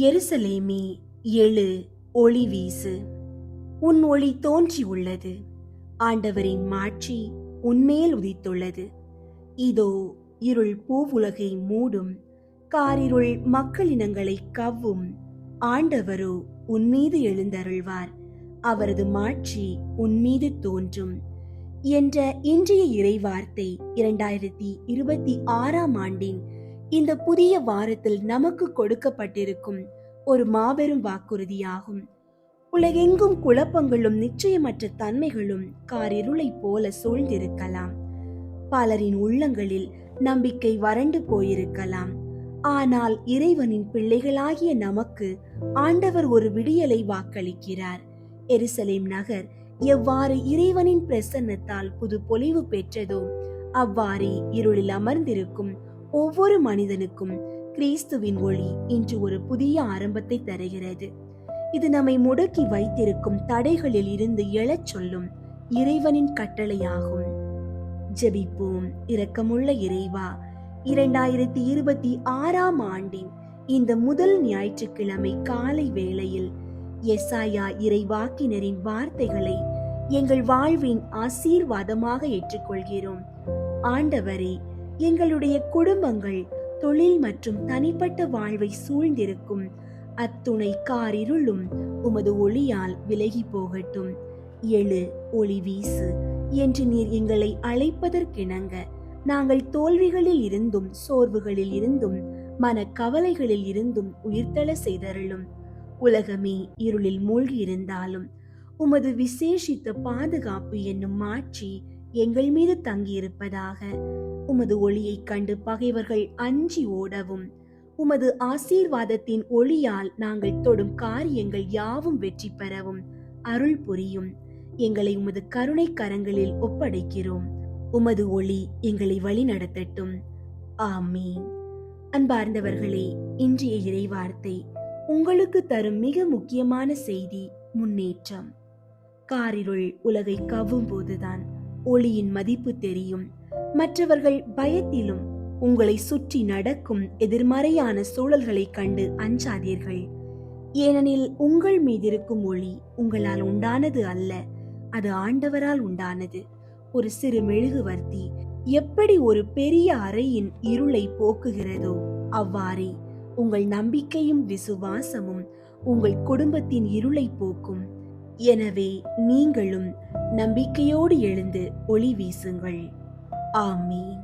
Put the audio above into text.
எருசலேமே எழு ஒளி வீசு. உன் ஒளி தோன்றியுள்ளது. ஆண்டவரின் மாட்சி உன்மேல் உதித்துள்ளது. இதோ இருள் பூவுலகை மூடும். காரிருள் மக்களினங்களை கவ்வும். ஆண்டவரோ உன்மீது எழுந்தருள்வார். அவரது மாட்சி உன்மீது தோன்றும். என்ற இன்றைய இறைவார்த்தை இரண்டாயிரத்தி இருபத்தி ஆறாம் ஆண்டின் இந்த புதிய வாரத்தில் நமக்கு கொடுக்கப்பட்டிருக்கும் ஒரு மாபெரும் வாக்குறுதியாகும். உலகெங்கும் குழப்பங்களும் நிச்சயமற்ற தன்மைகளும் காரிருளை போல சூழ்ந்திருக்கலாம். பலரின் உள்ளங்களில் நம்பிக்கை வறண்டு போயிருக்கலாம். ஆனால் இறைவனின் பிள்ளைகளாகிய நமக்கு ஆண்டவர் ஒரு விடியலை வாக்களிக்கிறார். எருசலேம் நகர் எவ்வாறு இறைவனின் பிரசன்னத்தால் புது பொலிவு பெற்றதோ அவ்வாறே இருளில் அமர்ந்திருக்கும் ஒவ்வொரு மனிதனுக்கும் கிறிஸ்துவின் ஒளி இன்று ஒரு புதிய ஆரம்பத்தை தருகிறது. இது நம்மை முடக்கி வைத்திருக்கும் தடைகளில் இருந்து எழச் சொல்லும் இறைவனின் கட்டளையாகும். ஜெபிப்போம். இரக்கமுள்ள இறைவா இரண்டாயிரத்தி இருபத்தி ஆறாம் ஆண்டின் இந்த முதல் ஞாயிற்றுக்கிழமை காலை வேளையில் எஸ்ஆயா இறைவாக்கினரின் வார்த்தைகளை எங்கள் வாழ்வின் ஆசீர்வாதமாக ஏற்றுக்கொள்கிறோம். ஆண்டவரே எங்களுடைய குடும்பங்கள் தொழில் மற்றும் தனிப்பட்ட வாழ்வை சூழ்ந்திருக்கும். அத்துணை காரிருளும் உமது ஒளியால் விலகி போகட்டும். எழு ஒளி வீசு என்று நீர் எங்களை அழைப்பதற்கிணங்க நாங்கள் தோல்விகளில் இருந்தும் சோர்வுகளில் இருந்தும் மன கவலைகளில் இருந்தும் உயிர்த்தள செய்தருளும். உலகமே இருளில் மூழ்கி இருந்தாலும் உமது விசேஷித்த பாதுகாப்பு என்னும் மாட்சி எங்கள் மீது தங்கியிருப்பதாக உமது ஒளியைக் கண்டு பகைவர்கள் அஞ்சி ஓடவும். உமது ஆசீர்வாதத்தின் ஒளியால் நாங்கள் தொடும் காரியங்கள் யாவும் வெற்றி பெறவும் அருள் புரியும். எங்களை உமது கருணை கரங்களில் ஒப்படைக்கிறோம். உமது ஒளி எங்களை வழி நடத்தட்டும் ஆமீன். அன்பார்ந்தவர்களே இன்றைய இறைவார்த்தை உங்களுக்கு தரும் மிக முக்கியமான செய்தி முன்னேற்றம். காரிருள் உலகை கவ்வும் போதுதான் ஒளியின் மதிப்பு தெரியும். மற்றவர்கள் பயத்திலும் உங்களை சுற்றி நடக்கும் எதிர்மறையான சூழல்களைக் கண்டு அஞ்சாதீர்கள். ஏனெனில் உங்கள் மீதிருக்கும் ஒளி உங்களால் உண்டானது அல்ல அது ஆண்டவரால் உண்டானது. ஒரு சிறு மெழுகுவர்த்தி எப்படி ஒரு பெரிய அறையின் இருளை போக்குகிறதோ அவ்வாறே உங்கள் நம்பிக்கையும் விசுவாசமும் உங்கள் குடும்பத்தின் இருளை போக்கும். எனவே நீங்களும் நம்பிக்கையோடு எழுந்து ஒளி வீசுங்கள். ஆமீன்